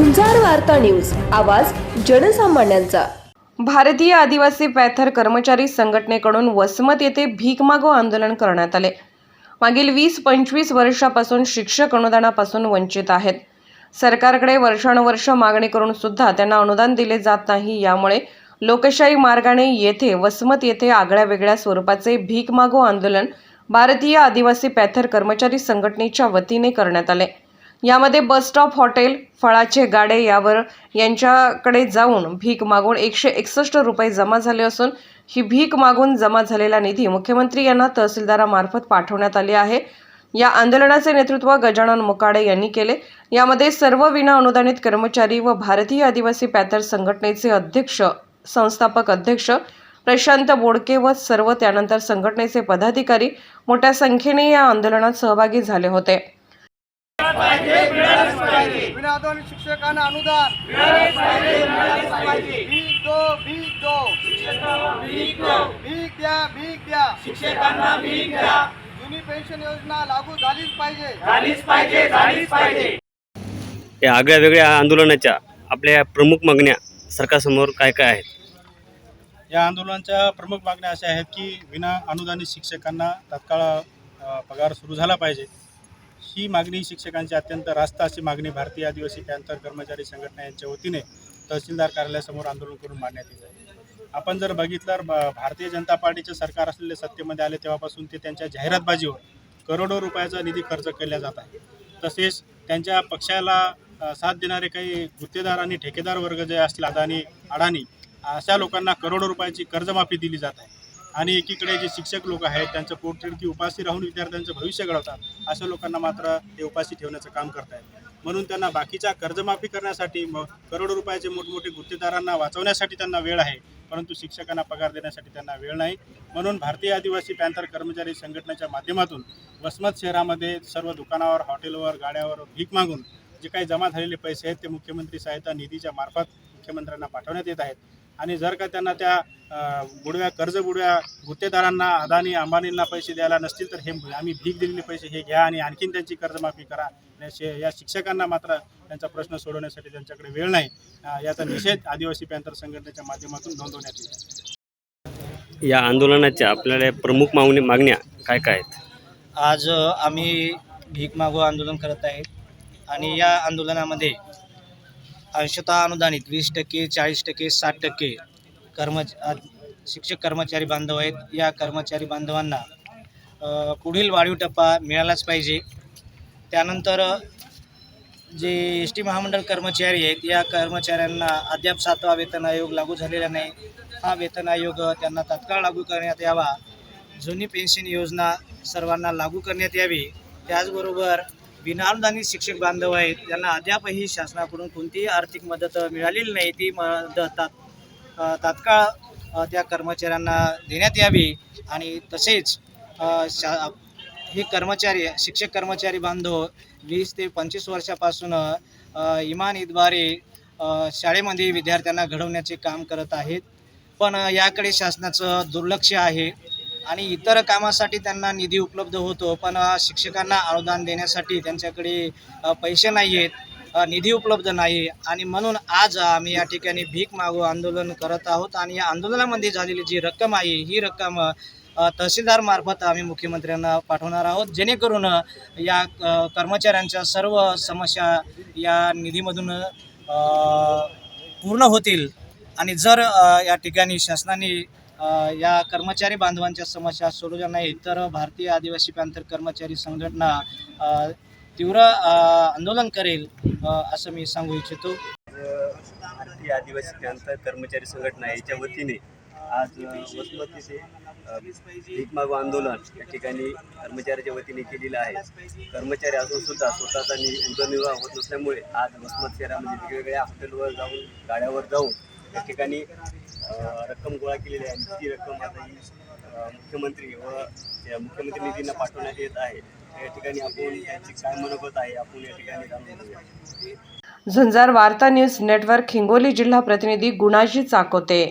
वार्ता न्यूज आवाज जनसामान्यांचा. भारतीय आदिवासी पॅथर कर्मचारी संघटनेकडून वसमत येथे भीक मागो आंदोलन करण्यात आले. मागील वीस पंचवीस वर्षापासून शिक्षक अनुदानापासून वंचित आहेत. सरकारकडे वर्षानुवर्ष मागणी करून सुद्धा त्यांना अनुदान दिले जात नाही यामुळे लोकशाही मार्गाने येथे वसमत येथे आगळ्या वेगळ्या स्वरूपाचे भीक मागो आंदोलन भारतीय आदिवासी पॅथर कर्मचारी संघटनेच्या वतीने करण्यात आले. यामध्ये बस स्टॉप हॉटेल फळाचे गाडे यावर यांच्याकडे जाऊन भीक मागून एकशे एकसष्ट रुपये जमा झाले असून ही भीक मागून जमा झालेला निधी मुख्यमंत्री यांना तहसीलदारामार्फत पाठवण्यात आली आहे. या आंदोलनाचे नेतृत्व गजानन मुकाडे यांनी केले. यामध्ये सर्व विना अनुदानित कर्मचारी व भारतीय आदिवासी पॅथर संघटनेचे अध्यक्ष संस्थापक अध्यक्ष प्रशांत बोडके व सर्व त्यानंतर संघटनेचे पदाधिकारी मोठ्या संख्येने या आंदोलनात सहभागी झाले होते. विनादोन शिक्षकांना अनुदान. भीक दो भीक दो. भीक द्या भीक द्या. शिक्षकांना भीक द्या. जुनी पेन्शन योजना लागू झालीच पाहिजे. झालीच पाहिजे झालीच पाहिजे. या आगळ्या वेगळ्या आंदोलनाच्या आपल्या प्रमुख मागण्या सरकारसमोर काय काय आहेत? या आंदोलनाच्या प्रमुख मागण्या अशा आहेत की विना अनुदानित शिक्षकांना तात्काळ पगार सुरू झाला पाहिजे. ही मागणी शिक्षकांची अत्यंत रास्त अशी मागणी भारतीय आदिवासी पॅन्थर कर्मचारी संघटना यांच्या वतीने तहसीलदार कार्यालयासमोर आंदोलन करून मांडण्यात येत आहे. आपण जर बघितलं तर भारतीय जनता पार्टीचे सरकार असलेले सत्तेमध्ये आले तेव्हापासून ते त्यांच्या जाहिरातबाजीवर करोडो रुपयाचा निधी खर्च केला जात आहे. तसेच त्यांच्या पक्षाला साथ देणारे काही गुत्तेदार आणि ठेकेदार वर्ग जे असतील अदानी अडाणी अशा लोकांना करोडो रुपयाची कर्जमाफी दिली जात आहे. आणि एकीकडे जे शिक्षक लोक आहेत त्यांचं पोटतिडकी उपाशी राहून विद्यार्थ्यांचं भविष्य घडवतात अशा लोकांना मात्र ते उपाशी ठेवण्याचं काम करतायत. म्हणून त्यांना बाकीच्या कर्जमाफी करण्यासाठी मग करोडो रुपयाचे मोठमोठे गुत्तेदारांना वाचवण्यासाठी त्यांना वेळ आहे परंतु शिक्षकांना पगार देण्यासाठी त्यांना वेळ नाही. म्हणून भारतीय आदिवासी पॅन्थर कर्मचारी संघटनेच्या माध्यमातून वसमत शहरामध्ये सर्व दुकानावर हॉटेलवर गाड्यावर भीक मागून जे काही जमा झालेले पैसे आहेत ते मुख्यमंत्री सहायता निधीच्या मार्फत मुख्यमंत्र्यांना पाठवण्यात येत आहेत. आणि जर का त्यांना त्या बुडव्या कर्ज बुडव्या गुत्तेदारांना अदानी अंबानींना पैसे द्यायला नसतील तर हे आम्ही भीक दिलेले पैसे हे घ्या आणि आणखीन त्यांची कर्जमाफी करा. या शे- या शिक्षकांना मात्र त्यांचा प्रश्न सोडवण्यासाठी त्यांच्याकडे वेळ नाही. याचा निषेध आदिवासी पॅन्थर संघटनेच्या माध्यमातून नोंदवण्यात येईल. या आंदोलनाच्या आपल्याला प्रमुख मागणी मागण्या काय काय आहेत? आज आम्ही भीक मागो आंदोलन करत आहे. आणि या आंदोलनामध्ये अंशतः अनुदानित वीस टक्के चाळीस टक्के साठ टक्के कर्मच शिक्षक कर्मचारी बांधव आहेत. या कर्मचारी बांधवांना पुढील वाढीव टप्पा मिळालाच पाहिजे. त्यानंतर जे एस टी महामंडळ कर्मचारी आहेत या कर्मचाऱ्यांना अद्याप सातवा वेतन आयोग लागू झालेला नाही. हा वेतन आयोग त्यांना तात्काळ लागू करण्यात यावा. जुनी पेन्शन योजना सर्वांना लागू करण्यात यावी. त्याचबरोबर विनाअनुदानित शिक्षक बांधव आहेत. त्यांना अद्यापही शासनाकडून कोणतीही आर्थिक मदत मिळालेली नाही. ती मदत तात तात्काळ त्या कर्मचाऱ्यांना देण्यात यावी आणि तसेच शा हे कर्मचारी शिक्षक कर्मचारी बांधव वीस ते पंचवीस वर्षापासून इमानीद्वारे इमान शाळेमध्ये विद्यार्थ्यांना घडवण्याचे काम करत आहेत. पण याकडे शासनाचं दुर्लक्ष आहे. आणि इतर कामासाठी त्यांना निधी उपलब्ध होतो पण शिक्षकांना अनुदान देण्यासाठी त्यांच्याकडे पैसे नाही आहेत निधी उपलब्ध नाही. आणि म्हणून आज आम्ही या ठिकाणी भीक मागू आंदोलन करत आहोत आणि या आंदोलनामध्ये झालेली जी रक्कम आहे ही रक्कम तहसीलदार मार्फत आम्ही मुख्यमंत्र्यांना पाठवणार आहोत. जेणेकरून या कर्मचाऱ्यांच्या सर्व समस्या या निधीमधून पूर्ण होतील. आणि जर या ठिकाणी शासनाने या कर्मचारी बांधवांच्या समस्या सोडवल्या नाहीत तर भारतीय आदिवासी पॅन्थर कर्मचारी संघटना तीव्र आंदोलन करेल असं मी सांगू इच्छितो. भारतीय आदिवासी पॅन्थर कर्मचारी संघटना याच्या वतीने आज अ, भीक मागो आंदोलन या ठिकाणी कर्मचाऱ्याच्या वतीने केलेलं आहे. कर्मचारी असून सुद्धा स्वतःचा उदरनिर्वाह होत नसल्यामुळे आज वसमत शहरामध्ये वेगवेगळ्या हॉटेलवर जाऊन गाड्यावर जाऊन या ठिकाणी रक्कम गोळा केलेली आहे. ती रक्कम आता ही मुख्यमंत्री व मुख्यमंत्री निधींना पाठवण्यात येत आहे. या ठिकाणी आपण त्यांची काय मनोगत आहे आपण या ठिकाणी जाणून झुंजार वार्ता न्यूज नेटवर्क हिंगोली जिल्हा प्रतिनिधी गुणाजी चाकोते.